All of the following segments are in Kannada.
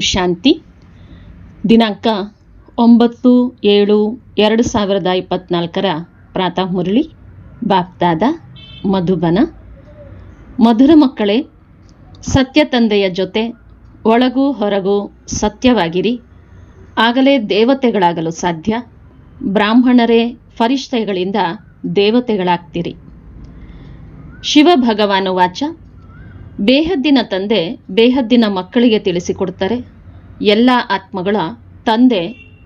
ಶಾಂತಿ. ದಿನಾಂಕ ಒಂಬತ್ತು ಏಳು ಎರಡು ಸಾವಿರದ ಇಪ್ಪತ್ನಾಲ್ಕರ ಪ್ರಾತಃ ಮುರಳಿ ಬಾಪ್ದಾದ ಮಧುಬನ. ಮಧುರ ಮಕ್ಕಳೇ, ಸತ್ಯ ತಂದೆಯ ಜೊತೆ ಒಳಗೂ ಹೊರಗೂ ಸತ್ಯವಾಗಿರಿ. ಆಗಲೇ ದೇವತೆಗಳಾಗಲು ಸಾಧ್ಯ. ಬ್ರಾಹ್ಮಣರೇ ಫರಿಷ್ಠೆಗಳಿಂದ ದೇವತೆಗಳಾಗ್ತಿರಿ. ಶಿವ ಭಗವಾನು ವಾಚ. ಬೇಹದ್ದಿನ ತಂದೆ ಬೇಹದ್ದಿನ ಮಕ್ಕಳಿಗೆ ತಿಳಿಸಿಕೊಡ್ತಾರೆ ಎಲ್ಲ ಆತ್ಮಗಳ ತಂದೆ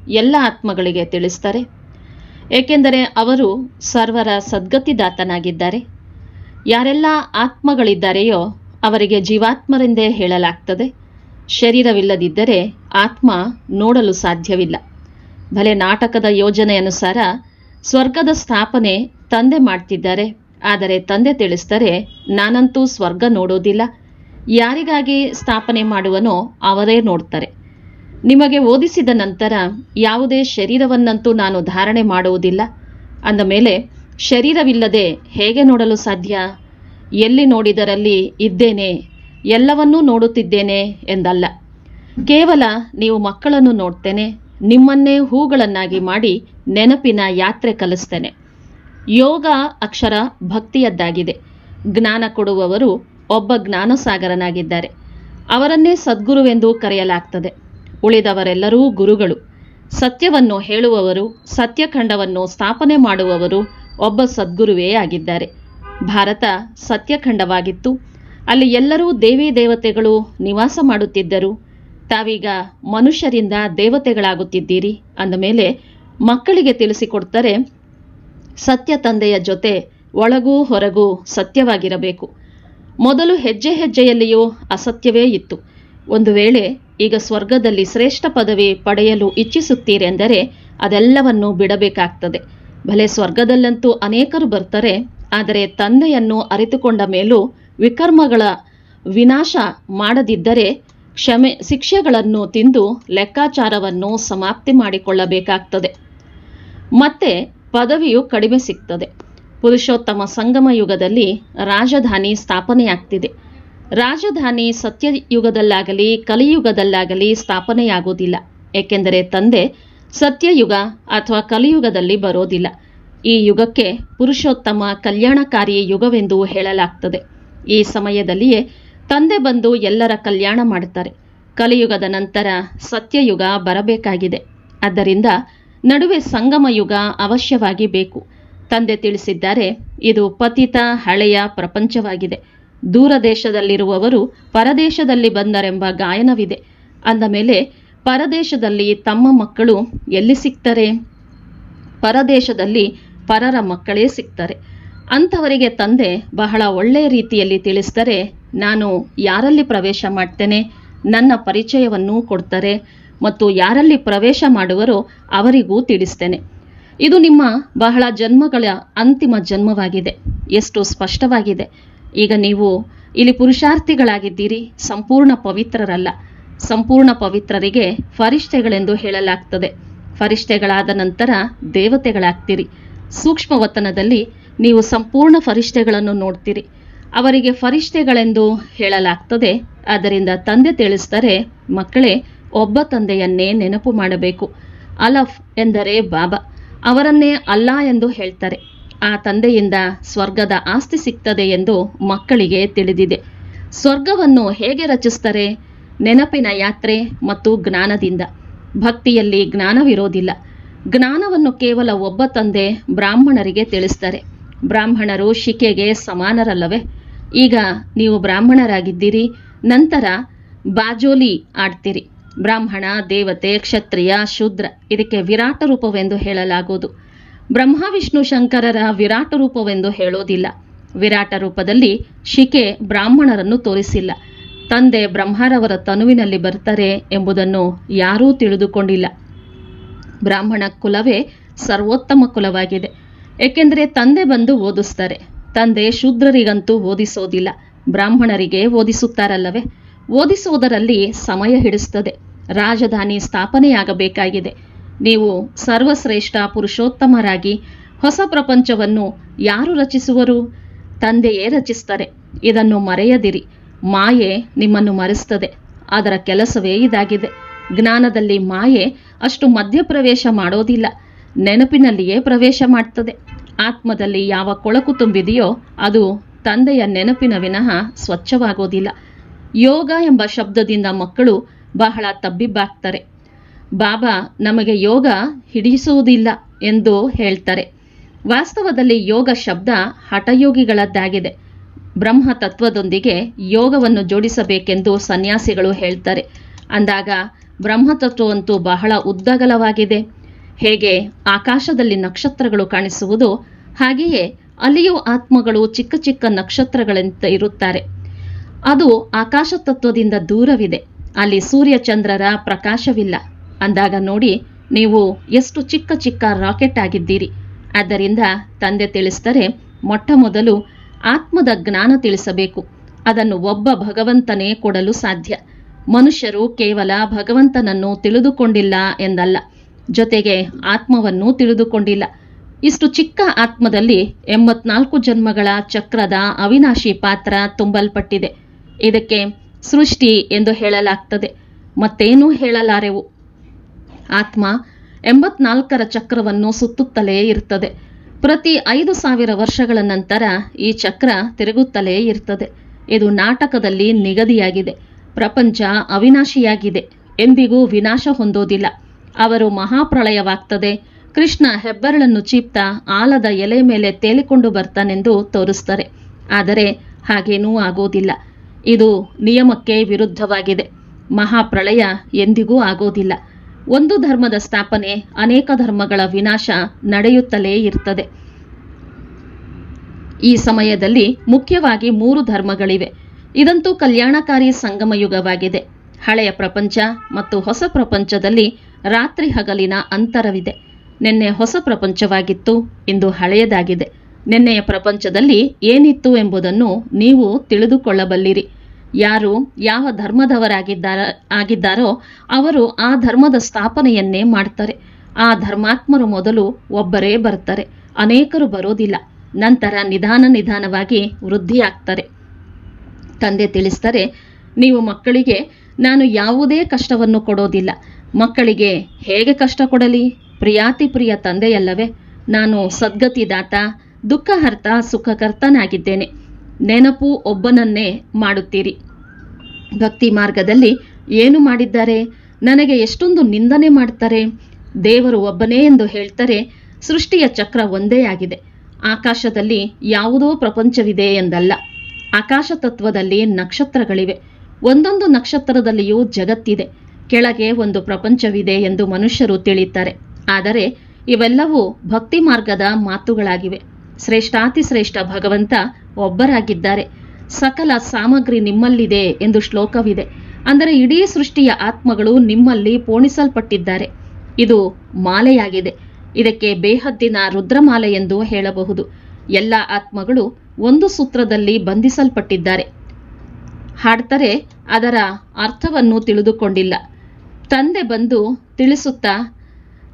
ಎಲ್ಲ ಆತ್ಮಗಳಿಗೆ ತಿಳಿಸ್ತಾರೆ. ಏಕೆಂದರೆ ಅವರು ಸರ್ವರ ಸದ್ಗತಿದಾತನಾಗಿದ್ದಾರೆ. ಯಾರೆಲ್ಲ ಆತ್ಮಗಳಿದ್ದಾರೆಯೋ ಅವರಿಗೆ ಜೀವಾತ್ಮರೆಂದೇ ಹೇಳಲಾಗ್ತದೆ. ಶರೀರವಿಲ್ಲದಿದ್ದರೆ ಆತ್ಮ ನೋಡಲು ಸಾಧ್ಯವಿಲ್ಲ. ಭಲೆ ನಾಟಕದ ಯೋಜನೆ ಅನುಸಾರ ಸ್ವರ್ಗದ ಸ್ಥಾಪನೆ ತಂದೆ ಮಾಡ್ತಿದ್ದಾರೆ. ಆದರೆ ತಂದೆ ತಿಳಿಸ್ತಾರೆ ನಾನಂತೂ ಸ್ವರ್ಗ ನೋಡೋದಿಲ್ಲ. ಯಾರಿಗಾಗಿ ಸ್ಥಾಪನೆ ಮಾಡುವನೋ ಅವರೇ ನೋಡ್ತಾರೆ. ನಿಮಗೆ ಓದಿಸಿದ ನಂತರ ಯಾವುದೇ ಶರೀರವನ್ನಂತೂ ನಾನು ಧಾರಣೆ ಮಾಡುವುದಿಲ್ಲ. ಅಂದ ಮೇಲೆ, ಶರೀರವಿಲ್ಲದೆ ಹೇಗೆ ನೋಡಲು ಸಾಧ್ಯ? ಎಲ್ಲಿ ನೋಡಿದರಲ್ಲಿ ಇದ್ದೇನೆ, ಎಲ್ಲವನ್ನೂ ನೋಡುತ್ತಿದ್ದೇನೆ ಎಂದಲ್ಲ. ಕೇವಲ ನೀವು ಮಕ್ಕಳನ್ನು ನೋಡ್ತೇನೆ, ನಿಮ್ಮನ್ನೇ ಹೂಗಳನ್ನಾಗಿ ಮಾಡಿ ನೆನಪಿನ ಯಾತ್ರೆ ಕಲಿಸ್ತೇನೆ. ಯೋಗ ಅಕ್ಷರ ಭಕ್ತಿಯದ್ದಾಗಿದೆ. ಜ್ಞಾನ ಕೊಡುವವರು ಒಬ್ಬ ಜ್ಞಾನಸಾಗರನಾಗಿದ್ದಾರೆ. ಅವರನ್ನೇ ಸದ್ಗುರುವೆಂದು ಕರೆಯಲಾಗ್ತದೆ. ಉಳಿದವರೆಲ್ಲರೂ ಗುರುಗಳು. ಸತ್ಯವನ್ನು ಹೇಳುವವರು, ಸತ್ಯಖಂಡವನ್ನು ಸ್ಥಾಪನೆ ಮಾಡುವವರು ಒಬ್ಬ ಸದ್ಗುರುವೇ ಆಗಿದ್ದಾರೆ. ಭಾರತ ಸತ್ಯಖಂಡವಾಗಿತ್ತು. ಅಲ್ಲಿ ಎಲ್ಲರೂ ದೇವಿ ದೇವತೆಗಳು ನಿವಾಸ ಮಾಡುತ್ತಿದ್ದರು. ತಾವೀಗ ಮನುಷ್ಯರಿಂದ ದೇವತೆಗಳಾಗುತ್ತಿದ್ದೀರಿ ಅಂದಮೇಲೆ ಮಕ್ಕಳಿಗೆ ತಿಳಿಸಿಕೊಡ್ತಾರೆ ಸತ್ಯ ತಂದೆಯ ಜೊತೆ ಒಳಗೂ ಹೊರಗೂ ಸತ್ಯವಾಗಿರಬೇಕು. ಮೊದಲು ಹೆಜ್ಜೆ ಹೆಜ್ಜೆಯಲ್ಲಿಯೂ ಅಸತ್ಯವೇ ಇತ್ತು. ಒಂದು ವೇಳೆ ಈಗ ಸ್ವರ್ಗದಲ್ಲಿ ಶ್ರೇಷ್ಠ ಪದವಿ ಪಡೆಯಲು ಇಚ್ಛಿಸುತ್ತೀರೆಂದರೆ ಅದೆಲ್ಲವನ್ನು ಬಿಡಬೇಕಾಗ್ತದೆ. ಭಲೆ ಸ್ವರ್ಗದಲ್ಲಂತೂ ಅನೇಕರು ಬರ್ತಾರೆ, ಆದರೆ ತಂದೆಯನ್ನು ಅರಿತುಕೊಂಡ ಮೇಲೂ ವಿಕರ್ಮಗಳ ವಿನಾಶ ಮಾಡದಿದ್ದರೆ ಕ್ಷಮೆ ಶಿಕ್ಷೆಗಳನ್ನು ತಿಂದು ಲೆಕ್ಕಾಚಾರವನ್ನು ಸಮಾಪ್ತಿ ಮಾಡಿಕೊಳ್ಳಬೇಕಾಗ್ತದೆ. ಮತ್ತೆ ಪದವಿಯು ಕಡಿಮೆ ಸಿಗ್ತದೆ. ಪುರುಷೋತ್ತಮ ಸಂಗಮ ಯುಗದಲ್ಲಿ ರಾಜಧಾನಿ ಸ್ಥಾಪನೆಯಾಗ್ತಿದೆ. ರಾಜಧಾನಿ ಸತ್ಯಯುಗದಲ್ಲಾಗಲಿ, ಕಲಿಯುಗದಲ್ಲಾಗಲಿ ಸ್ಥಾಪನೆಯಾಗುವುದಿಲ್ಲ. ಏಕೆಂದರೆ ತಂದೆ ಸತ್ಯಯುಗ ಅಥವಾ ಕಲಿಯುಗದಲ್ಲಿ ಬರೋದಿಲ್ಲ. ಈ ಯುಗಕ್ಕೆ ಪುರುಷೋತ್ತಮ ಕಲ್ಯಾಣಕಾರಿ ಯುಗವೆಂದು ಹೇಳಲಾಗ್ತದೆ. ಈ ಸಮಯದಲ್ಲಿಯೇ ತಂದೆ ಬಂದು ಎಲ್ಲರ ಕಲ್ಯಾಣ ಮಾಡುತ್ತಾರೆ. ಕಲಿಯುಗದ ನಂತರ ಸತ್ಯಯುಗ ಬರಬೇಕಾಗಿದೆ. ಆದ್ದರಿಂದ ನಡುವೆ ಸಂಗಮ ಯುಗ ಅವಶ್ಯವಾಗಿ ಬೇಕು. ತಂದೆ ತಿಳಿಸಿದ್ದಾರೆ, ಇದು ಪತಿತ ಹಳೆಯ ಪ್ರಪಂಚವಾಗಿದೆ. ದೂರ ದೇಶದಲ್ಲಿರುವವರು ಪರದೇಶದಲ್ಲಿ ಬಂದರೆಂಬ ಗಾಯನವಿದೆ. ಅಂದ ಮೇಲೆ, ಪರದೇಶದಲ್ಲಿ ತಮ್ಮ ಮಕ್ಕಳು ಎಲ್ಲಿ ಸಿಗ್ತಾರೆ ಪರದೇಶದಲ್ಲಿ ಪರರ ಮಕ್ಕಳೇ ಸಿಗ್ತಾರೆ ಅಂಥವರಿಗೆ ತಂದೆ ಬಹಳ ಒಳ್ಳೆಯ ರೀತಿಯಲ್ಲಿ ತಿಳಿಸ್ತಾರೆ ನಾನು ಯಾರಲ್ಲಿ ಪ್ರವೇಶ ಮಾಡ್ತೇನೆ? ನನ್ನ ಪರಿಚಯವನ್ನು ಕೊಡ್ತಾರೆ? ಮತ್ತು ಯಾರಲ್ಲಿ ಪ್ರವೇಶ ಮಾಡುವರೋ ಅವರಿಗೂ ತಿಳಿಸ್ತೇನೆ. ಇದು ನಿಮ್ಮ ಬಹಳ ಜನ್ಮಗಳ ಅಂತಿಮ ಜನ್ಮವಾಗಿದೆ. ಎಷ್ಟು ಸ್ಪಷ್ಟವಾಗಿದೆ. ಈಗ ನೀವು ಇಲ್ಲಿ ಪುರುಷಾರ್ಥಿಗಳಾಗಿದ್ದೀರಿ. ಸಂಪೂರ್ಣ ಪವಿತ್ರರಲ್ಲ. ಸಂಪೂರ್ಣ ಪವಿತ್ರರಿಗೆ ಫರಿಷ್ಠೆಗಳೆಂದು ಹೇಳಲಾಗ್ತದೆ. ಫರಿಷ್ಠೆಗಳಾದ ನಂತರ ದೇವತೆಗಳಾಗ್ತೀರಿ. ಸೂಕ್ಷ್ಮವತನದಲ್ಲಿ ನೀವು ಸಂಪೂರ್ಣ ಫರಿಷ್ಠೆಗಳನ್ನು ನೋಡ್ತೀರಿ. ಅವರಿಗೆ ಫರಿಷ್ಠೆಗಳೆಂದು ಹೇಳಲಾಗ್ತದೆ. ಆದ್ದರಿಂದ ತಂದೆ ತಿಳಿಸ್ತಾರೆ ಮಕ್ಕಳೇ ಒಬ್ಬ ತಂದೆಯನ್ನೇ ನೆನಪು ಮಾಡಬೇಕು. ಅಲಫ್ ಎಂದರೆ ಬಾಬಾ. ಅವರನ್ನೇ ಅಲ್ಲ ಎಂದು ಹೇಳ್ತಾರೆ. ಆ ತಂದೆಯಿಂದ ಸ್ವರ್ಗದ ಆಸ್ತಿ ಸಿಗ್ತದೆ ಎಂದು ಮಕ್ಕಳಿಗೆ ತಿಳಿದಿದೆ. ಸ್ವರ್ಗವನ್ನು ಹೇಗೆ ರಚಿಸ್ತಾರೆ? ನೆನಪಿನ ಯಾತ್ರೆ ಮತ್ತು ಜ್ಞಾನದಿಂದ. ಭಕ್ತಿಯಲ್ಲಿ ಜ್ಞಾನವಿರೋದಿಲ್ಲ. ಜ್ಞಾನವನ್ನು ಕೇವಲ ಒಬ್ಬ ತಂದೆ ಬ್ರಾಹ್ಮಣರಿಗೆ ತಿಳಿಸ್ತಾರೆ. ಬ್ರಾಹ್ಮಣರು ಶಿಕೆಗೆ ಸಮಾನರಲ್ಲವೇ? ಈಗ ನೀವು ಬ್ರಾಹ್ಮಣರಾಗಿದ್ದೀರಿ, ನಂತರ ಬಾಜೋಲಿ ಆಡ್ತೀರಿ. ಬ್ರಾಹ್ಮಣ, ದೇವತೆ, ಕ್ಷತ್ರಿಯ, ಶೂದ್ರ. ಇದಕ್ಕೆ ವಿರಾಟ ರೂಪವೆಂದು ಹೇಳಲಾಗುವುದು. ಬ್ರಹ್ಮ ವಿಷ್ಣು ಶಂಕರರ ವಿರಾಟ ರೂಪವೆಂದು ಹೇಳೋದಿಲ್ಲ ವಿರಾಟ ರೂಪದಲ್ಲಿ ಶಿಕೆ ಬ್ರಾಹ್ಮಣರನ್ನು ತೋರಿಸಿಲ್ಲ. ತಂದೆ ಬ್ರಹ್ಮರವರ ತನುವಿನಲ್ಲಿ ಬರ್ತಾರೆ ಎಂಬುದನ್ನು ಯಾರೂ ತಿಳಿದುಕೊಂಡಿಲ್ಲ. ಬ್ರಾಹ್ಮಣ ಕುಲವೇ ಸರ್ವೋತ್ತಮ ಕುಲವಾಗಿದೆ. ಏಕೆಂದರೆ ತಂದೆ ಬಂದು ಓದಿಸ್ತಾರೆ. ತಂದೆ ಶೂದ್ರರಿಗಂತೂ ಓದಿಸೋದಿಲ್ಲ. ಬ್ರಾಹ್ಮಣರಿಗೆ ಓದಿಸುತ್ತಾರಲ್ಲವೇ? ಓದಿಸುವುದರಲ್ಲಿ ಸಮಯ ಹಿಡಿಸ್ತದೆ ರಾಜಧಾನಿ ಸ್ಥಾಪನೆಯಾಗಬೇಕಾಗಿದೆ. ನೀವು ಸರ್ವಶ್ರೇಷ್ಠ ಪುರುಷೋತ್ತಮರಾಗಿ ಹೊಸ ಪ್ರಪಂಚವನ್ನು ಯಾರು ರಚಿಸುವರು? ತಂದೆಯೇ ರಚಿಸ್ತಾರೆ ಇದನ್ನು ಮರೆಯದಿರಿ. ಮಾಯೆ ನಿಮ್ಮನ್ನು ಮರೆಸ್ತದೆ ಅದರ ಕೆಲಸವೇ ಇದಾಗಿದೆ. ಜ್ಞಾನದಲ್ಲಿ ಮಾಯೆ ಅಷ್ಟು ಮಧ್ಯಪ್ರವೇಶ ಮಾಡೋದಿಲ್ಲ. ನೆನಪಿನಲ್ಲಿಯೇ ಪ್ರವೇಶ ಮಾಡ್ತದೆ. ಆತ್ಮದಲ್ಲಿ ಯಾವ ಕೊಳಕು ತುಂಬಿದೆಯೋ ಅದು ತಂದೆಯ ನೆನಪಿನ ವಿನಃ ಸ್ವಚ್ಛವಾಗೋದಿಲ್ಲ. ಯೋಗ ಎಂಬ ಶಬ್ದದಿಂದ ಮಕ್ಕಳು ಬಹಳ ತಬ್ಬಿಬ್ಬಾಗ್ತಾರೆ. ಬಾಬಾ, ನಮಗೆ ಯೋಗ ಹಿಡಿಸುವುದಿಲ್ಲ ಎಂದು ಹೇಳ್ತಾರೆ. ವಾಸ್ತವದಲ್ಲಿ ಯೋಗ ಶಬ್ದ ಹಠಯೋಗಿಗಳದ್ದಾಗಿದೆ. ಬ್ರಹ್ಮ ತತ್ವದೊಂದಿಗೆ ಯೋಗವನ್ನು ಜೋಡಿಸಬೇಕೆಂದು ಸನ್ಯಾಸಿಗಳು ಹೇಳ್ತಾರೆ. ಅಂದಾಗ ಬ್ರಹ್ಮತತ್ವವಂತೂ ಬಹಳ ಉದ್ದಗಲವಾಗಿದೆ. ಹೇಗೆ? ಆಕಾಶದಲ್ಲಿ ನಕ್ಷತ್ರಗಳು ಕಾಣಿಸುವುದು ಹಾಗೆಯೇ ಅಲ್ಲಿಯೂ ಆತ್ಮಗಳು ಚಿಕ್ಕ ಚಿಕ್ಕ ನಕ್ಷತ್ರಗಳಂತೆ ಇರುತ್ತಾರೆ. ಅದು ಆಕಾಶ ತತ್ವದಿಂದ ದೂರವಿದೆ. ಅಲ್ಲಿ ಸೂರ್ಯ ಚಂದ್ರರ ಪ್ರಕಾಶವಿಲ್ಲ. ಅಂದಾಗ ನೋಡಿ, ನೀವು ಎಷ್ಟು ಚಿಕ್ಕ ಚಿಕ್ಕ ರಾಕೆಟ್ ಆಗಿದ್ದೀರಿ. ಆದ್ದರಿಂದ ತಂದೆ ತಿಳಿಸ್ತಾರೆ ಮೊಟ್ಟ ಮೊದಲು ಆತ್ಮದ ಜ್ಞಾನ ತಿಳಿಸಬೇಕು. ಅದನ್ನು ಒಬ್ಬ ಭಗವಂತನೇ ಕೊಡಲು ಸಾಧ್ಯ. ಮನುಷ್ಯರು ಕೇವಲ ಭಗವಂತನನ್ನು ತಿಳಿದುಕೊಂಡಿಲ್ಲ ಎಂದಲ್ಲ. ಜೊತೆಗೆ ಆತ್ಮವನ್ನು ತಿಳಿದುಕೊಂಡಿಲ್ಲ. ಇಷ್ಟು ಚಿಕ್ಕ ಆತ್ಮದಲ್ಲಿ ಎಂಬತ್ನಾಲ್ಕು ಜನ್ಮಗಳ ಚಕ್ರದ ಅವಿನಾಶಿ ಪಾತ್ರ ತುಂಬಲ್ಪಟ್ಟಿದೆ. ಇದಕ್ಕೆ ಸೃಷ್ಟಿ ಎಂದು ಹೇಳಲಾಗ್ತದೆ. ಮತ್ತೇನೂ ಹೇಳಲಾರೆವು? ಆತ್ಮ ಎಂಬತ್ನಾಲ್ಕರ ಚಕ್ರವನ್ನು ಸುತ್ತುತ್ತಲೇ ಇರ್ತದೆ. ಪ್ರತಿ ಐದು ಸಾವಿರ ವರ್ಷಗಳ ನಂತರ ಈ ಚಕ್ರ ತಿರುಗುತ್ತಲೇ ಇರ್ತದೆ. ಇದು ನಾಟಕದಲ್ಲಿ ನಿಗದಿಯಾಗಿದೆ. ಪ್ರಪಂಚ ಅವಿನಾಶಿಯಾಗಿದೆ. ಎಂದಿಗೂ ವಿನಾಶ ಹೊಂದೋದಿಲ್ಲ. ಅವರು ಮಹಾಪ್ರಳಯವಾಗ್ತದೆ. ಕೃಷ್ಣ ಹೆಬ್ಬೆರಳನ್ನು ಚೀಪ್ತಾ ಆಲದ ಎಲೆ ಮೇಲೆ ತೇಲಿಕೊಂಡು ಬರ್ತಾನೆಂದು ತೋರಿಸ್ತಾರೆ. ಆದರೆ ಹಾಗೇನೂ ಆಗೋದಿಲ್ಲ. ಇದು ನಿಯಮಕ್ಕೆ ವಿರುದ್ಧವಾಗಿದೆ. ಮಹಾಪ್ರಳಯ ಎಂದಿಗೂ ಆಗೋದಿಲ್ಲ. ಒಂದು ಧರ್ಮದ ಸ್ಥಾಪನೆ ಅನೇಕ ಧರ್ಮಗಳ ವಿನಾಶ ನಡೆಯುತ್ತಲೇ ಇರ್ತದೆ. ಈ ಸಮಯದಲ್ಲಿ ಮುಖ್ಯವಾಗಿ ಮೂರು ಧರ್ಮಗಳಿವೆ. ಇದಂತೂ ಕಲ್ಯಾಣಕಾರಿ ಸಂಗಮ ಯುಗವಾಗಿದೆ ಹಳೆಯ ಪ್ರಪಂಚ ಮತ್ತು ಹೊಸ ಪ್ರಪಂಚದಲ್ಲಿ ರಾತ್ರಿ ಹಗಲಿನ ಅಂತರವಿದೆ. ನಿನ್ನೆ ಹೊಸ ಪ್ರಪಂಚವಾಗಿತ್ತು, ಇಂದು ಹಳೆಯದಾಗಿದೆ. ನಿನ್ನೆಯ ಪ್ರಪಂಚದಲ್ಲಿ ಏನಿತ್ತು ಎಂಬುದನ್ನು ನೀವು ತಿಳಿದುಕೊಳ್ಳಬಲ್ಲಿರಿ. ಯಾರು ಯಾವ ಧರ್ಮದವರಾಗಿದ್ದಾರ, ಆಗಿದ್ದಾರೋ ಅವರು ಆ ಧರ್ಮದ ಸ್ಥಾಪನೆಯನ್ನೇ ಮಾಡ್ತಾರೆ. ಆ ಧರ್ಮಾತ್ಮರು ಮೊದಲು ಒಬ್ಬರೇ ಬರ್ತಾರೆ ಅನೇಕರು ಬರೋದಿಲ್ಲ ನಂತರ ನಿಧಾನ ನಿಧಾನವಾಗಿ ವೃದ್ಧಿಯಾಗ್ತಾರೆ. ತಂದೆ ತಿಳಿಸ್ತಾರೆ ನೀವು ಮಕ್ಕಳಿಗೆ, ನಾನು ಯಾವುದೇ ಕಷ್ಟವನ್ನು ಕೊಡೋದಿಲ್ಲ. ಮಕ್ಕಳಿಗೆ ಹೇಗೆ ಕಷ್ಟ ಕೊಡಲಿ? ಪ್ರಿಯಾತಿ ಪ್ರಿಯ ತಂದೆಯಲ್ಲವೇ. ನಾನು ಸದ್ಗತಿದಾತ ದುಃಖಹರ್ತ, ಸುಖಕರ್ತನಾಗಿದ್ದೇನೆ. ನೆನಪು ಒಬ್ಬನನ್ನೇ ಮಾಡುತ್ತೀರಿ. ಭಕ್ತಿ ಮಾರ್ಗದಲ್ಲಿ ಏನು ಮಾಡಿದ್ದಾರೆ? ನನಗೆ ಎಷ್ಟೊಂದು ನಿಂದನೆ ಮಾಡ್ತಾರೆ ದೇವರು ಒಬ್ಬನೇ ಎಂದು ಹೇಳ್ತಾರೆ, ಸೃಷ್ಟಿಯ ಚಕ್ರ ಒಂದೇ ಆಗಿದೆ. ಆಕಾಶದಲ್ಲಿ ಯಾವುದೋ ಪ್ರಪಂಚವಿದೆ ಎಂದಲ್ಲ. ಆಕಾಶ ತತ್ವದಲ್ಲಿ ನಕ್ಷತ್ರಗಳಿವೆ. ಒಂದೊಂದು ನಕ್ಷತ್ರದಲ್ಲಿಯೂ ಜಗತ್ತಿದೆ. ಕೆಳಗೆ ಒಂದು ಪ್ರಪಂಚವಿದೆ ಎಂದು ಮನುಷ್ಯರು ತಿಳಿಯುತ್ತಾರೆ. ಆದರೆ ಇವೆಲ್ಲವೂ ಭಕ್ತಿ ಮಾರ್ಗದ ಮಾತುಗಳಾಗಿವೆ. ಶ್ರೇಷ್ಠಾತಿ ಶ್ರೇಷ್ಠ ಭಗವಂತ ಒಬ್ಬರಾಗಿದ್ದಾರೆ. ಸಕಲ ಸಾಮಗ್ರಿ ನಿಮ್ಮಲ್ಲಿದೆ ಎಂದು ಶ್ಲೋಕವಿದೆ. ಅಂದರೆ ಇಡೀ ಸೃಷ್ಟಿಯ ಆತ್ಮಗಳು ನಿಮ್ಮಲ್ಲಿ ಪೋಣಿಸಲ್ಪಟ್ಟಿದ್ದಾರೆ. ಇದು ಮಾಲೆಯಾಗಿದೆ. ಇದಕ್ಕೆ ಬೇಹದ್ದಿನ ರುದ್ರಮಾಲೆ ಎಂದು ಹೇಳಬಹುದು. ಎಲ್ಲ ಆತ್ಮಗಳು ಒಂದು ಸೂತ್ರದಲ್ಲಿ ಬಂಧಿಸಲ್ಪಟ್ಟಿದ್ದಾರೆ. ಹಾಡ್ತಾರೆ, ಅದರ ಅರ್ಥವನ್ನು ತಿಳಿದುಕೊಂಡಿಲ್ಲ. ತಂದೆ ಬಂದು ತಿಳಿಸುತ್ತಾ,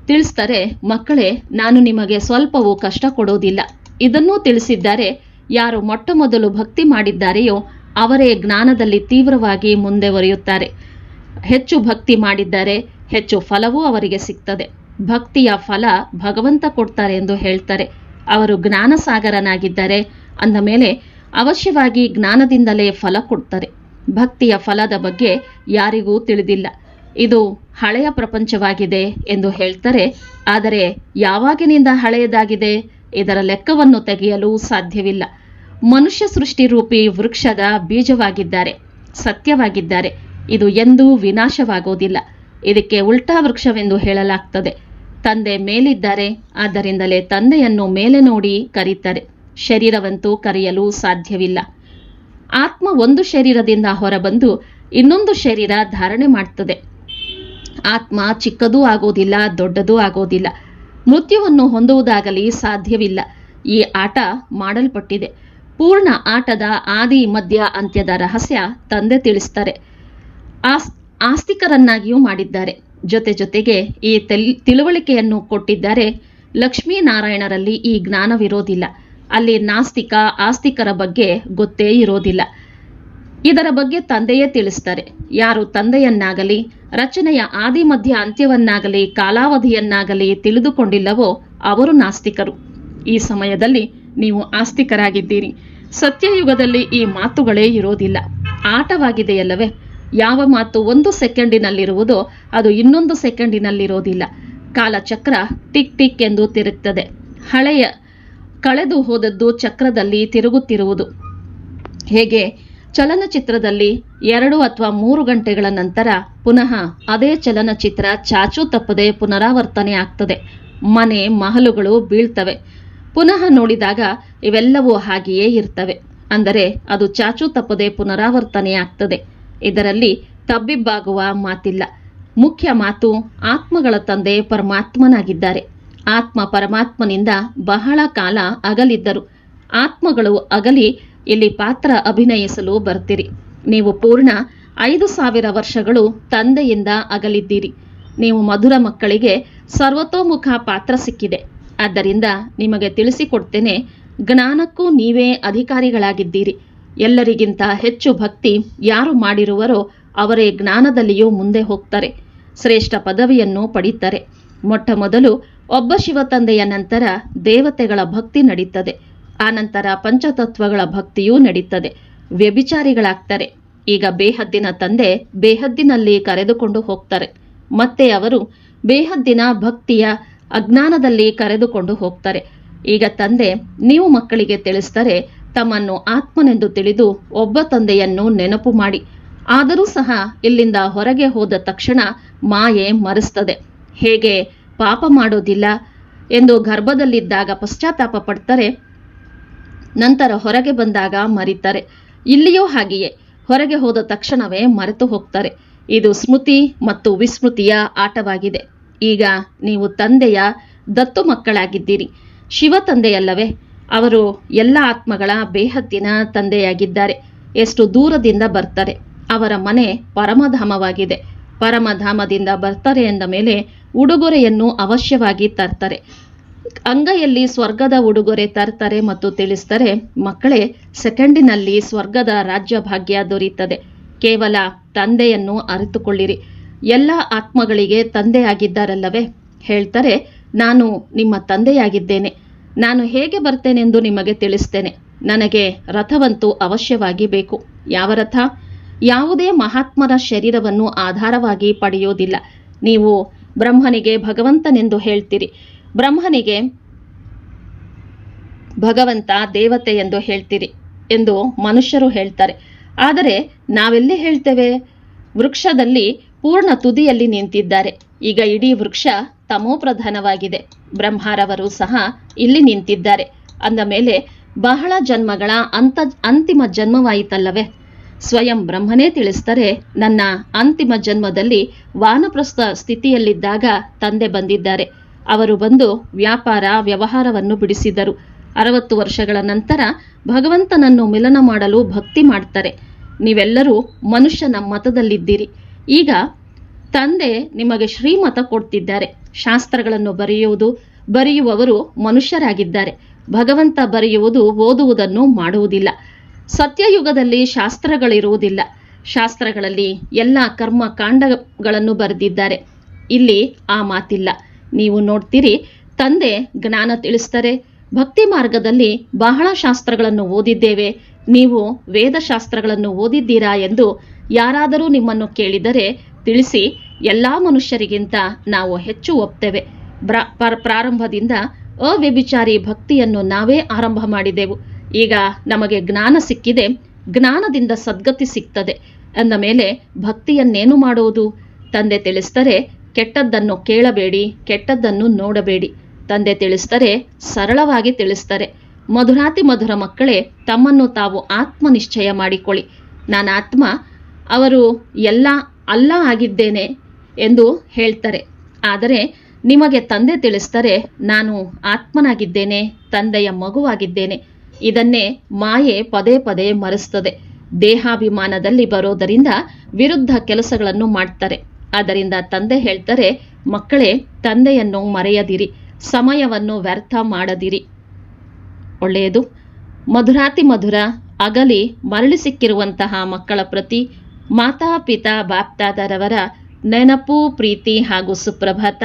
ತಿಳಿಸ್ತಾರೆ, ಮಕ್ಕಳೇ, ನಾನು ನಿಮಗೆ ಸ್ವಲ್ಪವೂ ಕಷ್ಟ ಕೊಡೋದಿಲ್ಲ. ಇದನ್ನೂ ತಿಳಿಸಿದ್ದಾರೆ, ಯಾರು ಮೊಟ್ಟ ಮೊದಲು ಭಕ್ತಿ ಮಾಡಿದ್ದಾರೆಯೋ ಅವರೇ ಜ್ಞಾನದಲ್ಲಿ ತೀವ್ರವಾಗಿ ಮುಂದೆ ಒರೆಯುತ್ತಾರೆ. ಹೆಚ್ಚು ಭಕ್ತಿ ಮಾಡಿದ್ದಾರೆ, ಹೆಚ್ಚು ಫಲವೂ ಅವರಿಗೆ ಸಿಗ್ತದೆ. ಭಕ್ತಿಯ ಫಲ ಭಗವಂತ ಕೊಡ್ತಾರೆ ಎಂದು ಹೇಳ್ತಾರೆ. ಅವರು ಜ್ಞಾನ ಸಾಗರನಾಗಿದ್ದಾರೆ ಅಂದ ಮೇಲೆ ಅವಶ್ಯವಾಗಿ ಜ್ಞಾನದಿಂದಲೇ ಫಲ ಕೊಡ್ತಾರೆ. ಭಕ್ತಿಯ ಫಲದ ಬಗ್ಗೆ ಯಾರಿಗೂ ತಿಳಿದಿಲ್ಲ. ಇದು ಹಳೆಯ ಪ್ರಪಂಚವಾಗಿದೆ ಎಂದು ಹೇಳ್ತಾರೆ, ಆದರೆ ಯಾವಾಗಿನಿಂದ ಹಳೆಯದಾಗಿದೆ? ಇದರ ಲೆಕ್ಕವನ್ನು ತೆಗೆಯಲು ಸಾಧ್ಯವಿಲ್ಲ. ಮನುಷ್ಯ ಸೃಷ್ಟಿ ರೂಪಿ ವೃಕ್ಷದ ಬೀಜವಾಗಿದ್ದಾರೆ, ಸತ್ಯವಾಗಿದ್ದಾರೆ. ಇದು ಎಂದೂ ವಿನಾಶವಾಗುವುದಿಲ್ಲ ಇದಕ್ಕೆ ಉಲ್ಟಾ ವೃಕ್ಷವೆಂದು ಹೇಳಲಾಗ್ತದೆ. ತಂದೆ ಮೇಲಿದ್ದಾರೆ, ಆದ್ದರಿಂದಲೇ ತಂದೆಯನ್ನು ಮೇಲೆ ನೋಡಿ ಕರೀತಾರೆ. ಶರೀರವಂತೂ ಕರೆಯಲು ಸಾಧ್ಯವಿಲ್ಲ. ಆತ್ಮ ಒಂದು ಶರೀರದಿಂದ ಹೊರಬಂದು ಇನ್ನೊಂದು ಶರೀರ ಧಾರಣೆ ಮಾಡ್ತದೆ. ಆತ್ಮ ಚಿಕ್ಕದೂ ಆಗೋದಿಲ್ಲ, ದೊಡ್ಡದೂ ಆಗೋದಿಲ್ಲ. ಮೃತ್ಯುವನ್ನು ಹೊಂದುವುದಾಗಲಿ ಸಾಧ್ಯವಿಲ್ಲ. ಈ ಆಟ ಮಾಡಲ್ಪಟ್ಟಿದೆ. ಪೂರ್ಣ ಆಟದ ಆದಿ, ಮಧ್ಯ, ಅಂತ್ಯದ ರಹಸ್ಯ ತಂದೆ ತಿಳಿಸ್ತಾರೆ. ಆಸ್, ಆಸ್ತಿಕರನ್ನಾಗಿಯೂ ಮಾಡಿದ್ದಾರೆ. ಜೊತೆ ಜೊತೆಗೆ ಈ ತಿಳುವಳಿಕೆಯನ್ನು ಕೊಟ್ಟಿದ್ದಾರೆ ಲಕ್ಷ್ಮೀನಾರಾಯಣರಲ್ಲಿ ಈ ಜ್ಞಾನವಿರೋದಿಲ್ಲ ಅಲ್ಲಿ ನಾಸ್ತಿಕ, ಆಸ್ತಿಕರ ಬಗ್ಗೆ ಗೊತ್ತೇ ಇರೋದಿಲ್ಲ. ಇದರ ಬಗ್ಗೆ ತಂದೆಯೇ ತಿಳಿಸ್ತಾರೆ. ಯಾರು ತಂದೆಯನ್ನಾಗಲಿ ರಚನೆಯ ಆದಿ ಮಧ್ಯ ಅಂತ್ಯವನ್ನಾಗಲಿ, ಕಾಲಾವಧಿಯನ್ನಾಗಲಿ ತಿಳಿದುಕೊಂಡಿಲ್ಲವೋ ಅವರು ನಾಸ್ತಿಕರು. ಈ ಸಮಯದಲ್ಲಿ ನೀವು ಆಸ್ತಿಕರಾಗಿದ್ದೀರಿ. ಸತ್ಯಯುಗದಲ್ಲಿ ಈ ಮಾತುಗಳೇ ಇರೋದಿಲ್ಲ. ಆಟವಾಗಿದೆಯಲ್ಲವೇ? ಯಾವ ಮಾತು ಒಂದು ಸೆಕೆಂಡಿನಲ್ಲಿರುವುದೋ ಅದು ಇನ್ನೊಂದು ಸೆಕೆಂಡಿನಲ್ಲಿರೋದಿಲ್ಲ. ಕಾಲಚಕ್ರ ಟಿಕ್ ಟಿಕ್ ಎಂದು ತಿರುತ್ತದೆ ಹಳೆಯ ಕಳೆದು ಹೋದದ್ದು ಚಕ್ರದಲ್ಲಿ ತಿರುಗುತ್ತಿರುವುದು. ಹೇಗೆ? ಚಲನಚಿತ್ರದಲ್ಲಿ ಎರಡು ಅಥವಾ ಮೂರು ಗಂಟೆಗಳ ನಂತರ ಪುನಃ ಅದೇ ಚಲನಚಿತ್ರ ಚಾಚು ತಪ್ಪದೆ ಪುನರಾವರ್ತನೆ ಆಗ್ತದೆ. ಮನೆ, ಮಹಲುಗಳು ಬೀಳ್ತವೆ. ಪುನಃ ನೋಡಿದಾಗ ಇವೆಲ್ಲವೂ ಹಾಗೆಯೇ ಇರ್ತವೆ. ಅಂದರೆ ಅದು ಚಾಚು ತಪ್ಪದೆ ಪುನರಾವರ್ತನೆ ಆಗ್ತದೆ. ಇದರಲ್ಲಿ ತಬ್ಬಿಬ್ಬಾಗುವ ಮಾತಿಲ್ಲ. ಮುಖ್ಯ ಮಾತು ಆತ್ಮಗಳ ತಂದೆ ಪರಮಾತ್ಮನಾಗಿದ್ದಾರೆ. ಆತ್ಮ ಪರಮಾತ್ಮನಿಂದ ಬಹಳ ಕಾಲ ಅಗಲಿದ್ದರು. ಆತ್ಮಗಳು ಅಗಲಿ ಇಲ್ಲಿ ಪಾತ್ರ ಅಭಿನಯಿಸಲು ಬರ್ತೀರಿ. ನೀವು ಪೂರ್ಣ ಐದು ಸಾವಿರ ವರ್ಷಗಳು ತಂದೆಯಿಂದ ಅಗಲಿದ್ದೀರಿ. ನೀವು ಮಧುರ ಮಕ್ಕಳಿಗೆ ಸರ್ವತೋಮುಖ ಪಾತ್ರ ಸಿಕ್ಕಿದೆ. ಆದ್ದರಿಂದ ನಿಮಗೆ ತಿಳಿಸಿಕೊಡ್ತೇನೆ, ಜ್ಞಾನಕ್ಕೂ ನೀವೇ ಅಧಿಕಾರಿಗಳಾಗಿದ್ದೀರಿ. ಎಲ್ಲರಿಗಿಂತ ಹೆಚ್ಚು ಭಕ್ತಿ ಯಾರು ಮಾಡಿರುವರೋ ಅವರೇ ಜ್ಞಾನದಲ್ಲಿಯೂ ಮುಂದೆ ಹೋಗ್ತಾರೆ. ಶ್ರೇಷ್ಠ ಪದವಿಯನ್ನು ಪಡೀತಾರೆ. ಮೊಟ್ಟ ಮೊದಲು ಒಬ್ಬ ಶಿವ ತಂದೆಯ ನಂತರ ದೇವತೆಗಳ ಭಕ್ತಿ ನಡೀತದೆ. ಆನಂತರ ಪಂಚತತ್ವಗಳ ಭಕ್ತಿಯೂ ನಡೀತದೆ. ವ್ಯಭಿಚಾರಿಗಳಾಗ್ತಾರೆ. ಈಗ ಬೇಹದ್ದಿನ ತಂದೆ ಬೇಹದ್ದಿನಲ್ಲಿ ಕರೆದುಕೊಂಡು ಹೋಗ್ತಾರೆ. ಮತ್ತೆ ಅವರು ಬೇಹದ್ದಿನ ಭಕ್ತಿಯ ಅಜ್ಞಾನದಲ್ಲಿ ಕರೆದುಕೊಂಡು ಹೋಗ್ತಾರೆ. ಈಗ ತಂದೆ ನೀವು ಮಕ್ಕಳಿಗೆ ತಿಳಿಸ್ತಾರೆ ತಮ್ಮನ್ನು ಆತ್ಮನೆಂದು ತಿಳಿದು ಒಬ್ಬ ತಂದೆಯನ್ನು ನೆನಪು ಮಾಡಿ. ಆದರೂ ಸಹ ಇಲ್ಲಿಂದ ಹೊರಗೆ ಹೋದ ತಕ್ಷಣ ಮಾಯೆ ಮರೆಸ್ತದೆ. ಹೇಗೆ ಪಾಪ ಮಾಡೋದಿಲ್ಲ ಎಂದು ಗರ್ಭದಲ್ಲಿದ್ದಾಗ ಪಶ್ಚಾತ್ತಾಪ ಪಡ್ತಾರೆ. ನಂತರ ಹೊರಗೆ ಬಂದಾಗ ಮರಿತಾರೆ. ಇಲ್ಲಿಯೂ ಹಾಗೆಯೇ. ಹೊರಗೆ ಹೋದ ತಕ್ಷಣವೇ ಮರೆತು ಹೋಗ್ತಾರೆ. ಇದು ಸ್ಮೃತಿ ಮತ್ತು ವಿಸ್ಮೃತಿಯ ಆಟವಾಗಿದೆ. ಈಗ ನೀವು ತಂದೆಯ ದತ್ತು ಮಕ್ಕಳಾಗಿದ್ದೀರಿ. ಶಿವ ತಂದೆಯಲ್ಲವೇ. ಅವರು ಎಲ್ಲ ಆತ್ಮಗಳ ಬೇಹತ್ತಿನ ತಂದೆಯಾಗಿದ್ದಾರೆ. ಎಷ್ಟು ದೂರದಿಂದ ಬರ್ತಾರೆ. ಅವರ ಮನೆ ಪರಮಧಾಮವಾಗಿದೆ. ಪರಮಧಾಮದಿಂದ ಬರ್ತಾರೆ ಎಂದ ಮೇಲೆ ಉಡುಗೊರೆಯನ್ನು ಅವಶ್ಯವಾಗಿ ತರ್ತಾರೆ. ಅಂಗೈಯಲ್ಲಿ ಸ್ವರ್ಗದ ಉಡುಗೊರೆ ತರ್ತಾರೆ ಮತ್ತು ತಿಳಿಸ್ತಾರೆ ಮಕ್ಕಳೇ, ಸೆಕೆಂಡಿನಲ್ಲಿ ಸ್ವರ್ಗದ ರಾಜ್ಯ ಭಾಗ್ಯ ದೊರೆಯುತ್ತದೆ. ಕೇವಲ ತಂದೆಯನ್ನು ಅರಿತುಕೊಳ್ಳಿರಿ. ಎಲ್ಲ ಆತ್ಮಗಳಿಗೆ ತಂದೆಯಾಗಿದ್ದಾರಲ್ಲವೇ? ಹೇಳ್ತಾರೆ, ನಾನು ನಿಮ್ಮ ತಂದೆಯಾಗಿದ್ದೇನೆ. ನಾನು ಹೇಗೆ ಬರ್ತೇನೆಂದು ನಿಮಗೆ ತಿಳಿಸ್ತೇನೆ. ನನಗೆ ರಥವಂತೂ ಅವಶ್ಯವಾಗಿ ಬೇಕು. ಯಾವ ರಥ? ಯಾವುದೇ ಮಹಾತ್ಮರ ಶರೀರವನ್ನು ಆಧಾರವಾಗಿ ಪಡೆಯೋದಿಲ್ಲ. ನೀವು ಬ್ರಹ್ಮನಿಗೆ ಭಗವಂತನೆಂದು ಹೇಳ್ತೀರಿ. ಬ್ರಹ್ಮನಿಗೆ ಭಗವಂತ ದೇವತೆ ಎಂದು ಹೇಳ್ತೀರಿ ಎಂದು ಮನುಷ್ಯರು ಹೇಳ್ತಾರೆ. ಆದರೆ ನಾವೆಲ್ಲಿ ಹೇಳ್ತೇವೆ? ವೃಕ್ಷದಲ್ಲಿ ಪೂರ್ಣ ತುದಿಯಲ್ಲಿ ನಿಂತಿದ್ದಾರೆ. ಈಗ ಇಡೀ ವೃಕ್ಷ ತಮೋಪ್ರಧಾನವಾಗಿದೆ. ಬ್ರಹ್ಮಾರವರು ಸಹ ಇಲ್ಲಿ ನಿಂತಿದ್ದಾರೆ. ಅಂದ ಮೇಲೆ ಬಹಳ ಜನ್ಮಗಳ ಅಂತ ಅಂತಿಮ ಜನ್ಮವಾಯಿತಲ್ಲವೇ? ಸ್ವಯಂ ಬ್ರಹ್ಮನೇ ತಿಳಿಸ್ತಾರೆ ನನ್ನ ಅಂತಿಮ ಜನ್ಮದಲ್ಲಿ ವಾನಪ್ರಸ್ಥ ಸ್ಥಿತಿಯಲ್ಲಿದ್ದಾಗ ತಂದೆ ಬಂದಿದ್ದಾರೆ. ಅವರು ಬಂದು ವ್ಯಾಪಾರ ವ್ಯವಹಾರವನ್ನು ಬಿಡಿಸಿದರು. ಅರವತ್ತು ವರ್ಷಗಳ ನಂತರ ಭಗವಂತನನ್ನು ಮಿಲನ ಮಾಡಲು ಭಕ್ತಿ ಮಾಡ್ತಾರೆ. ನೀವೆಲ್ಲರೂ ಮನುಷ್ಯನ ಮತದಲ್ಲಿದ್ದೀರಿ. ಈಗ ತಂದೆ ನಿಮಗೆ ಶ್ರೀಮತ ಕೊಡ್ತಿದ್ದಾರೆ. ಶಾಸ್ತ್ರಗಳನ್ನು ಬರೆಯುವುದು, ಬರೆಯುವವರು ಮನುಷ್ಯರಾಗಿದ್ದಾರೆ. ಭಗವಂತ ಬರೆಯುವುದು, ಓದುವುದನ್ನು ಮಾಡುವುದಿಲ್ಲ. ಸತ್ಯಯುಗದಲ್ಲಿ ಶಾಸ್ತ್ರಗಳಿರುವುದಿಲ್ಲ. ಶಾಸ್ತ್ರಗಳಲ್ಲಿ ಎಲ್ಲ ಕರ್ಮ ಕಾಂಡಗಳನ್ನು ಬರೆದಿದ್ದಾರೆ. ಇಲ್ಲಿ ಆ ಮಾತಿಲ್ಲ. ನೀವು ನೋಡ್ತೀರಿ, ತಂದೆ ಜ್ಞಾನ ತಿಳಿಸ್ತಾರೆ. ಭಕ್ತಿ ಮಾರ್ಗದಲ್ಲಿ ಬಹಳ ಶಾಸ್ತ್ರಗಳನ್ನು ಓದಿದ್ದೇವೆ. ನೀವು ವೇದಶಾಸ್ತ್ರಗಳನ್ನು ಓದಿದ್ದೀರಾ ಎಂದು ಯಾರಾದರೂ ನಿಮ್ಮನ್ನು ಕೇಳಿದರೆ ತಿಳಿಸಿ, ಎಲ್ಲಾ ಮನುಷ್ಯರಿಗಿಂತ ನಾವು ಹೆಚ್ಚು ಒಪ್ತೇವೆ. ಪ್ರಾರಂಭದಿಂದ ಅವ್ಯಭಿಚಾರಿ ಭಕ್ತಿಯನ್ನು ನಾವೇ ಆರಂಭ ಮಾಡಿದೆವು. ಈಗ ನಮಗೆ ಜ್ಞಾನ ಸಿಕ್ಕಿದೆ. ಜ್ಞಾನದಿಂದ ಸದ್ಗತಿ ಸಿಗ್ತದೆ. ಅಂದ ಮೇಲೆ ಭಕ್ತಿಯನ್ನೇನು ಮಾಡುವುದು ತಂದೆ ತಿಳಿಸ್ತಾರೆ ಕೆಟ್ಟದ್ದನ್ನು ಕೇಳಬೇಡಿ, ಕೆಟ್ಟದ್ದನ್ನು ನೋಡಬೇಡಿ. ತಂದೆ ತಿಳಿಸ್ತಾರೆ ಸರಳವಾಗಿ ತಿಳಿಸ್ತಾರೆ. ಮಧುರಾತಿ ಮಧುರ ಮಕ್ಕಳೇ, ತಮ್ಮನ್ನು ತಾವು ಆತ್ಮನಿಶ್ಚಯ ಮಾಡಿಕೊಳ್ಳಿ. ನಾನು ಆತ್ಮ, ಅವರು ಎಲ್ಲ ಅಲ್ಲ ಆಗಿದ್ದೇನೆ ಎಂದು ಹೇಳ್ತಾರೆ. ಆದರೆ ನಿಮಗೆ ತಂದೆ ತಿಳಿಸ್ತಾರೆ ನಾನು ಆತ್ಮನಾಗಿದ್ದೇನೆ, ತಂದೆಯ ಮಗುವಾಗಿದ್ದೇನೆ. ಇದನ್ನೇ ಮಾಯೆ ಪದೇ ಪದೇ ಮರೆಸ್ತದೆ. ದೇಹಾಭಿಮಾನದಲ್ಲಿ ಬರೋದರಿಂದ ವಿರುದ್ಧ ಕೆಲಸಗಳನ್ನು ಮಾಡ್ತಾರೆ. ಅದರಿಂದ ತಂದೆ ಹೇಳ್ತಾರೆ, ಮಕ್ಕಳೇ, ತಂದೆಯನ್ನು ಮರೆಯದಿರಿ, ಸಮಯವನ್ನು ವ್ಯರ್ಥ ಮಾಡದಿರಿ. ಒಳ್ಳೆಯದು. ಮಧುರಾತಿ ಮಧುರ, ಅಗಲಿ ಮರಳಿ ಸಿಕ್ಕಿರುವಂತಹ ಮಕ್ಕಳ ಪ್ರತಿ ಮಾತಾ ಪಿತಾ ಬಾಪ್ತಾದರವರ ನೆನಪು, ಪ್ರೀತಿ ಹಾಗೂ ಸುಪ್ರಭಾತ.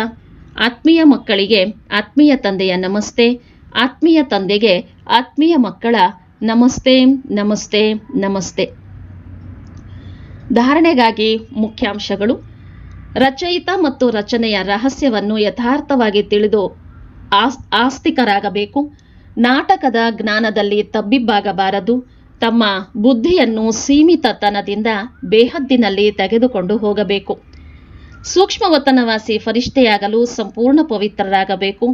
ಆತ್ಮೀಯ ಮಕ್ಕಳಿಗೆ ಆತ್ಮೀಯ ತಂದೆಯ ನಮಸ್ತೆ. ಆತ್ಮೀಯ ತಂದೆಗೆ ಆತ್ಮೀಯ ಮಕ್ಕಳ ನಮಸ್ತೆ ನಮಸ್ತೆ ನಮಸ್ತೆ. ಧಾರಣೆಗಾಗಿ ಮುಖ್ಯಾಂಶಗಳು. ರಚಯಿತ ಮತ್ತು ರಚನೆಯ ರಹಸ್ಯವನ್ನು ಯಥಾರ್ಥವಾಗಿ ತಿಳಿದು ಆಸ್, ಆಸ್ತಿಕರಾಗಬೇಕು. ನಾಟಕದ ಜ್ಞಾನದಲ್ಲಿ ತಬ್ಬಿಬ್ಬಾಗಬಾರದು. ತಮ್ಮ ಬುದ್ಧಿಯನ್ನು ಸೀಮಿತತನದಿಂದ ಬೇಹದ್ದಿನಲ್ಲಿ ತೆಗೆದುಕೊಂಡು ಹೋಗಬೇಕು. ಸೂಕ್ಷ್ಮವತನವಾಸಿ ಫರಿಷ್ಠೆಯಾಗಲು ಸಂಪೂರ್ಣ ಪವಿತ್ರರಾಗಬೇಕು.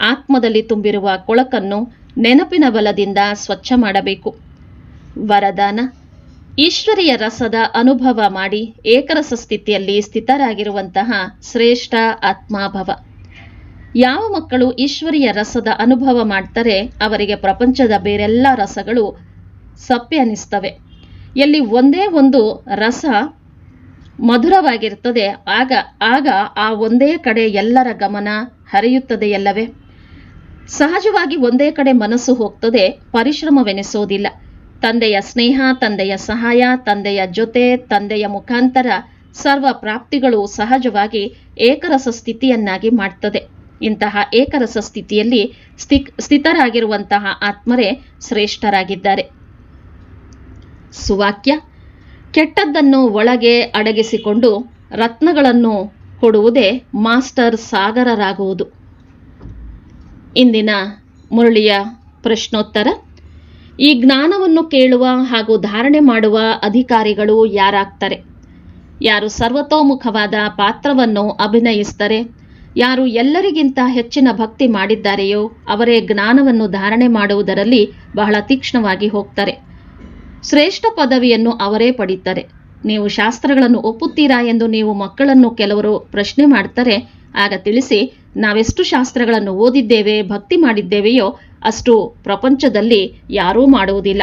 ಆತ್ಮದಲ್ಲಿ ತುಂಬಿರುವ ಕೊಳಕನ್ನು ನೆನಪಿನ ಬಲದಿಂದ ಸ್ವಚ್ಛ ಮಾಡಬೇಕು. ವರದಾನ ಈಶ್ವರಿಯ ರಸದ ಅನುಭವ ಮಾಡಿ ಏಕರಸ ಸ್ಥಿತಿಯಲ್ಲಿ ಸ್ಥಿತರಾಗಿರುವಂತಹ ಶ್ರೇಷ್ಠ ಆತ್ಮಾಭವ. ಯಾವ ಮಕ್ಕಳು ಈಶ್ವರಿಯ ರಸದ ಅನುಭವ ಮಾಡ್ತಾರೆ ಅವರಿಗೆ ಪ್ರಪಂಚದ ಬೇರೆಲ್ಲ ರಸಗಳು ಸಪ್ಪೆ ಅನಿಸ್ತವೆ ಎಲ್ಲಿ ಒಂದೇ ಒಂದು ರಸ ಮಧುರವಾಗಿರ್ತದೆ, ಆಗ ಆಗ ಆ ಒಂದೇ ಕಡೆ ಎಲ್ಲರ ಗಮನ ಹರಿಯುತ್ತದೆಯಲ್ಲವೇ? ಸಹಜವಾಗಿ ಒಂದೇ ಕಡೆ ಮನಸ್ಸು ಹೋಗ್ತದೆ, ಪರಿಶ್ರಮವೆನಿಸೋದಿಲ್ಲ. ತಂದೆಯ ಸ್ನೇಹ, ತಂದೆಯ ಸಹಾಯ, ತಂದೆಯ ಜೊತೆ, ತಂದೆಯ ಮುಖಾಂತರ ಸರ್ವ ಪ್ರಾಪ್ತಿಗಳು ಸಹಜವಾಗಿ ಏಕರಸ ಸ್ಥಿತಿಯನ್ನಾಗಿ ಮಾಡ್ತದೆ. ಇಂತಹ ಏಕರಸ ಸ್ಥಿತಿಯಲ್ಲಿ ಸ್ಥಿ, ಸ್ಥಿತರಾಗಿರುವಂತಹ ಆತ್ಮರೇ ಶ್ರೇಷ್ಠರಾಗಿದ್ದಾರೆ. ಸುವಾಕ್ಯ, ಕೆಟ್ಟದ್ದನ್ನು ಒಳಗೆ ಅಡಗಿಸಿಕೊಂಡು ರತ್ನಗಳನ್ನು ಕೊಡುವುದೇ ಮಾಸ್ಟರ್ ಸಾಗರರಾಗುವುದು. ಇಂದಿನ ಮುರಳಿಯ ಪ್ರಶ್ನೋತ್ತರ. ಈ ಜ್ಞಾನವನ್ನು ಕೇಳುವ ಹಾಗೂ ಧಾರಣೆ ಮಾಡುವ ಅಧಿಕಾರಿಗಳು ಯಾರಾಗ್ತಾರೆ? ಯಾರು ಸರ್ವತೋಮುಖವಾದ ಪಾತ್ರವನ್ನು ಅಭಿನಯಿಸ್ತಾರೆ? ಯಾರು ಎಲ್ಲರಿಗಿಂತ ಹೆಚ್ಚಿನ ಭಕ್ತಿ ಮಾಡಿದ್ದಾರೆಯೋ ಅವರೇ ಜ್ಞಾನವನ್ನು ಧಾರಣೆ ಮಾಡುವುದರಲ್ಲಿ ಬಹಳ ತೀಕ್ಷ್ಣವಾಗಿ ಹೋಗ್ತಾರೆ. ಶ್ರೇಷ್ಠ ಪದವಿಯನ್ನು ಅವರೇ ಪಡೀತಾರೆ. ನೀವು ಶಾಸ್ತ್ರಗಳನ್ನು ಒಪ್ಪುತ್ತೀರಾ ಎಂದು ನೀವು ಮಕ್ಕಳನ್ನು ಕೆಲವರು ಪ್ರಶ್ನೆ ಮಾಡ್ತಾರೆ ಆಗ ತಿಳಿಸಿ, ನಾವೆಷ್ಟು ಶಾಸ್ತ್ರಗಳನ್ನು ಓದಿದ್ದೇವೆ, ಭಕ್ತಿ ಮಾಡಿದ್ದೇವೆಯೋ ಅಷ್ಟು ಪ್ರಪಂಚದಲ್ಲಿ ಯಾರೂ ಮಾಡುವುದಿಲ್ಲ.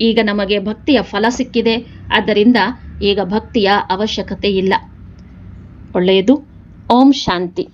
ಈಗ ನಮಗೆ ಭಕ್ತಿಯ ಫಲ ಸಿಕ್ಕಿದೆ, ಆದ್ದರಿಂದ ಈಗ ಭಕ್ತಿಯ ಅವಶ್ಯಕತೆ ಇಲ್ಲ ಒಳ್ಳೆಯದು. ಓಂ ಶಾಂತಿ.